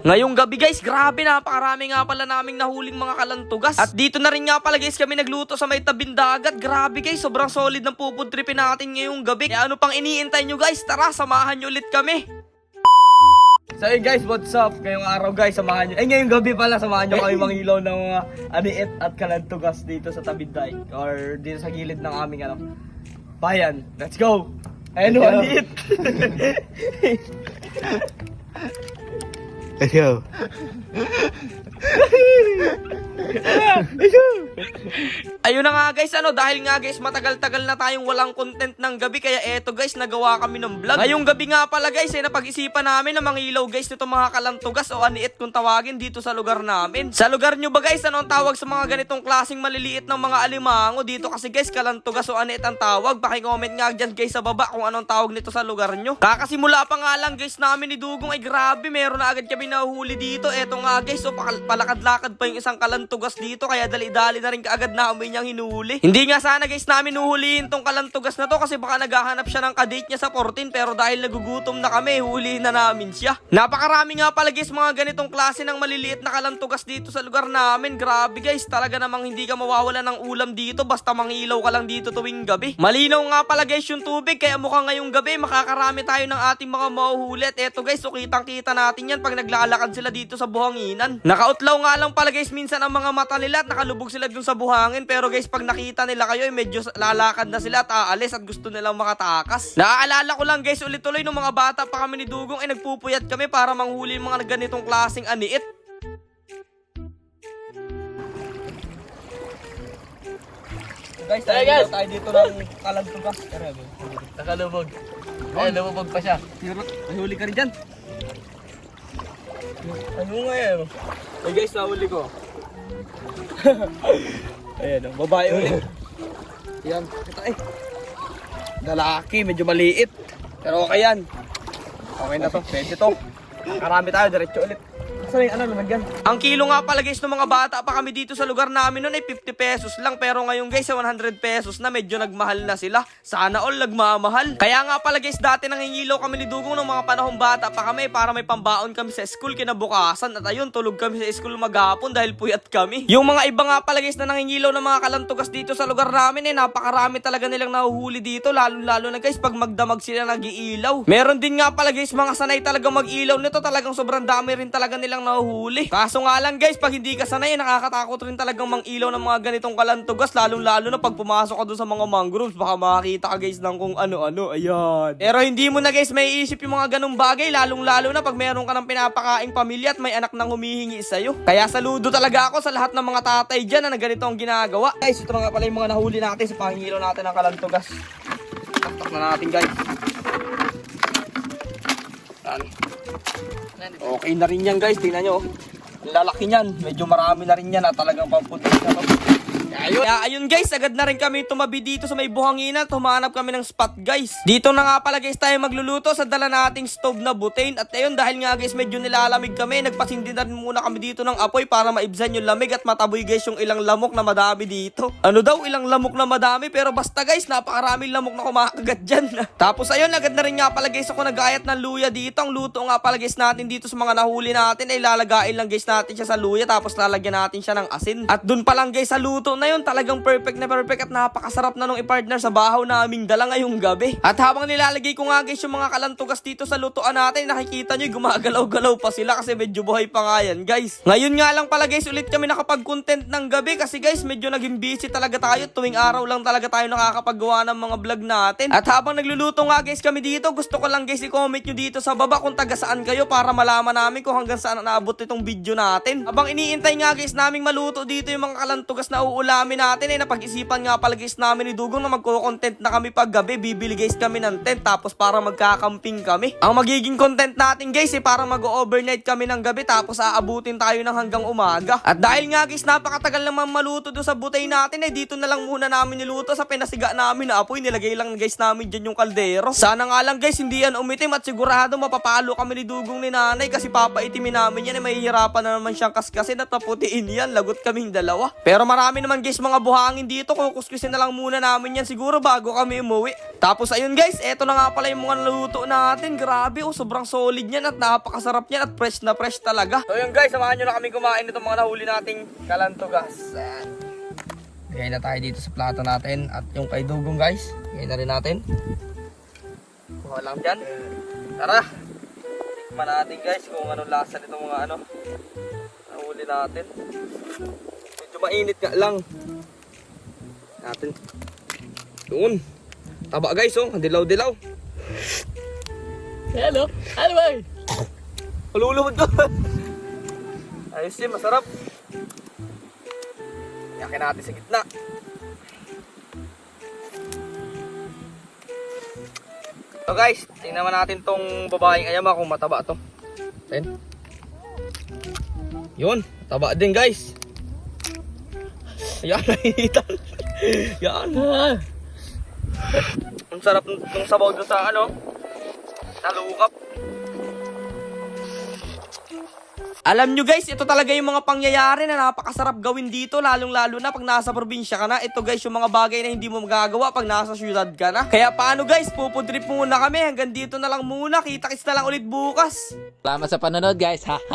Ngayong gabi guys, grabe napakarami nga pala naming nahuling mga kalantugas. At dito na rin nga pala guys kami nagluto sa may tabing dagat. Grabe guys, sobrang solid ng pupudripin natin ngayong gabi. Kaya ano pang iniintay nyo guys? Tara, samahan nyo ulit kami. So hey guys, what's up? Ngayong araw guys, samahan nyo. Eh ngayong gabi pala, samahan nyo kami mangilaw ng mga aniit at kalantugas dito sa Tabinday. Or dito sa gilid ng aming ano, bayan. Let's go! Ayun o, aniit! Ayaw. Ayun na nga guys, ano, dahil nga guys, matagal-tagal na tayong walang content ng gabi, kaya eto guys, nagawa kami ng vlog. Ngayong gabi nga pala guys, eh, napag-isipan namin na mangilaw guys nito mga kalantugas o aniit kung tawagin dito sa lugar namin. Sa lugar nyo ba guys, ano ang tawag sa mga ganitong klaseng maliliit ng mga alimango dito kasi guys, kalantugas o aniit ang tawag. Paki-comment nga dyan guys sa baba kung anong tawag nito sa lugar nyo. Kakasimula pa nga lang guys namin ni Dugong, ay grabe, meron na agad kami nahuhuli dito. Eto nga guys, so pakal- palakad-lakad pa yung isang kalantugas dito, kaya dali-dali na rin kaagad namin niyang hinuli. Hindi nga sana guys namin huhulihin tong kalantugas na to kasi baka naghahanap siya ng kadate niya sa 14 pero dahil nagugutom na kami, hulihin na namin siya. Napakarami nga pala guys mga ganitong klase ng maliliit na kalantugas dito sa lugar namin. Grabe guys, talaga namang hindi ka mawawala ng ulam dito basta mangilaw ka lang dito tuwing gabi. Malinaw nga pala guys yung tubig kaya mukhang ngayong gabi makakarami tayo ng ating mga mahuhuli. At eto guys, so kitang kita natin yan pag naglalakad sila dito sa buhanginan. Nakautlaw nga lang pala guys minsan ang mga mata nila at nakalubog sila dun sa buhangin pero guys pag nakita nila kayo eh, medyo lalakad na sila at aalis at gusto nilang makatakas. Naaalala ko lang guys ulit tuloy nung mga bata pa kami ni Dugong ay nagpupuyat kami para manghuli mga ganitong klaseng aniit. guys, hey, guys! tayo dito ng kalantugas. Nakalubog. Ay, lumubog pa siya. Siro, may huli ka rin dyan. Ano nga yan? Hey guys, nahuli ko. Ayan, oh, babae ulit. Yan, ito eh. Lalaki, medyo maliit. Pero okay yan. Okay na to, pwede to. Karami tayo, diretso ulit. Saan yung ano, lumagyan? Ang kilo nga pala guys ng mga bata pa kami dito sa lugar namin noon ay 50 pesos lang pero ngayon guys sa 100 pesos na medyo nagmahal na sila. Sana all nagmamahal. Kaya nga pala guys dati nangingilaw kami ni Dugong ng mga panahong bata pa kami para may pambaon kami sa school kinabukasan at ayun tulog kami sa school maghapon dahil puyat kami. Yung mga iba nga pala guys na nangingilaw ng mga kalantugas dito sa lugar namin eh napakarami talaga nilang nahuhuli dito lalo lalo na guys pag magdamag sila nagiilaw. Meron din nga pala guys mga sanay talaga mag-ilaw nito talagang sobrang dami rin talaga nilang nahuhuli. Kaso nga lang guys, pag hindi ka sanay, nakakatakot rin talagang mang-ilaw ng mga ganitong kalantugas, lalong-lalo na pag pumasok ka doon sa mga mangroves, baka makakita ka guys ng kung ano-ano, ayan. Pero hindi mo na guys may isip yung mga ganong bagay, lalong-lalo na pag meron ka ng pinapakaing pamilya at may anak nang humihingi sa'yo. Kaya saludo talaga ako sa lahat ng mga tatay dyan na ganito ang ginagawa. Guys, ito nga pala yung mga nahuli natin sa panghilo natin ng kalantugas. Taktak na natin guys. Yan. Okay na rin yan guys, tingnan nyo. oh. Lalaki niyan, medyo marami na rin yan at talagang pamputik na to. Ayun. Ayun guys, agad na rin kami tumabi dito sa may buhangina at humanap kami ng spot guys. Dito na nga pala guys tayo magluluto sa dala nating stove na butane. At ayun dahil nga guys medyo nilalamig kami, nagpasindi na rin muna kami dito ng apoy para maibsan yung lamig at mataboy guys yung ilang lamok na madami dito. Ano daw ilang lamok na madami pero basta guys napakaraming lamok na kumakagat dyan. Tapos ayun agad na rin nga pala guys ako nag-ayat ng luya dito. Ang luto nga pala guys natin dito sa mga nahuli natin ay lalagain lang guys natin siya sa luya tapos lalagyan natin siya ng asin. At dun pa lang guys sa luto na yun talagang perfect na perfect at napakasarap na nung i-partner sa bahaw naming dala ngayong gabi. At habang nilalagay ko nga guys yung mga kalantugas dito sa lutoan natin, nakikita nyo gumagalaw-galaw pa sila kasi medyo buhay pa nga yan guys. Ngayon nga lang pala guys ulit kami nakapag-content ng gabi kasi guys medyo naging busy talaga tayo. Tuwing araw lang talaga tayo nakakapagawa ng mga vlog natin. At habang nagluluto nga guys kami dito, gusto ko lang guys i-comment nyo dito sa baba kung taga saan kayo para malaman namin kung hanggang saan naabot itong video natin. Habang iniintay nga guys naming maluto dito yung mga kalantugas na uulamin natin eh napag-isipan nga pala guys namin ni Dugong na magko-content na kami pag gabi. Bibili guys kami ng tent tapos para magkakamping kami. Ang magiging content natin guys eh para mag-overnight kami ng gabi tapos aabutin tayo ng hanggang umaga. At dahil nga guys napakatagal naman maluto doon sa butay natin eh dito na lang muna namin niluto sa pinasiga namin na apoy. Nilagay lang guys namin dyan yung kaldero. Sana nga lang guys hindi yan umitim at sigurado mapapalo kami ni Dugong ni nanay kasi papaitimin namin yan eh mahihirapan na naman siyang kaskasin at paputiin yan. Lagot kaming dalawa. Pero marami naman guys, mga buhangin dito. Kukuskusin na lang muna namin yan siguro bago kami umuwi. Tapos ayun guys, eto na nga pala yung mga luto natin. Grabe oh, sobrang solid yan at napakasarap yan at fresh na fresh talaga. So yun guys, samahan nyo na kami kumain itong mga nahuli nating kalantugas. Bigay na tayo dito sa plato natin at yung kay Dugong guys, bigay na rin natin. Kuha lang dyan. Tara! Tikman natin guys kung anong lasa nitong mga ano. Nahuli natin. Mainit nga lang. Natin. Doon. Taba guys oh, dilaw-dilaw. Hello? Ano ba? Malulubod doon. Ayos yun, masarap. Yakin natin sa gitna. So guys, tingnan naman natin tong babaeng ayama kung mataba to. Ayan. Yun, taba din guys. Ayan, nahihitan. Yan. Ang sarap ng sabaw doon sa ano, nalukap. Alam nyo guys, ito talaga yung mga pangyayari na napakasarap gawin dito, lalong-lalo na pag nasa probinsya ka na. Ito guys, yung mga bagay na hindi mo magagawa pag nasa syudad ka na. Kaya paano guys, pupudrip muna kami. Hanggang dito na lang muna. Kita-kits na lang ulit bukas. Salamat sa panonood guys. Ha.